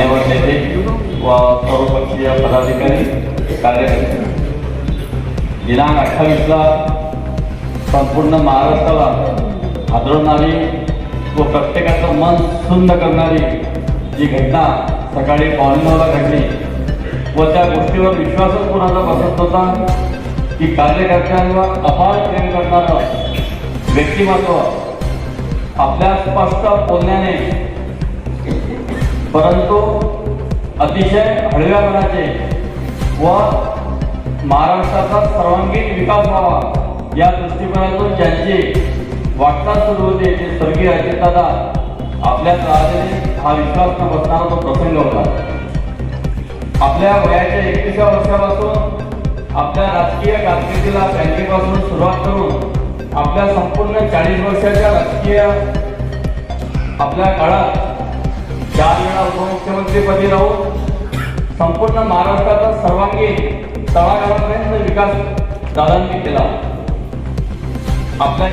मान्यवर नेते व सर्वपक्षीय पदाधिकारी कार्यकर्ते. दिनांक अठ्ठावीसला संपूर्ण महाराष्ट्राला हादरवणारी व प्रत्येकाचं मन सुंद करणारी जी घटना सकाळी पावणेनऊला घडली व त्या गोष्टीवर विश्वासच कोणाचा बसत होता की कार्यकर्त्यांवर अपार प्रेम करणारं व्यक्तिमत्व आपल्या स्पष्ट बोलण्याने परंतु अतिशय हळव्या मनाचे व महाराष्ट्राचा सर्वांगीण विकास व्हावा या दृष्टिकोनातून ज्यांची वाटचाल सुरू होते ते स्वर्गीय अजितदादा आपल्या राहतेने हा विश्वास न बसणारा तो प्रसंग होता. आपल्या वयाच्या एकविसाव्या वर्षापासून आपल्या राजकीय कारकिर्दीला बँकेपासून सुरुवात करून आपल्या संपूर्ण चाळीस वर्षाच्या राजकीय आपल्या काळात चार वेळा उपमुख्यमंत्रीपदी राहून संपूर्ण महाराष्ट्राचा सर्वांगीण तळागाळापर्यंत विकास दादांनी केला. आपल्या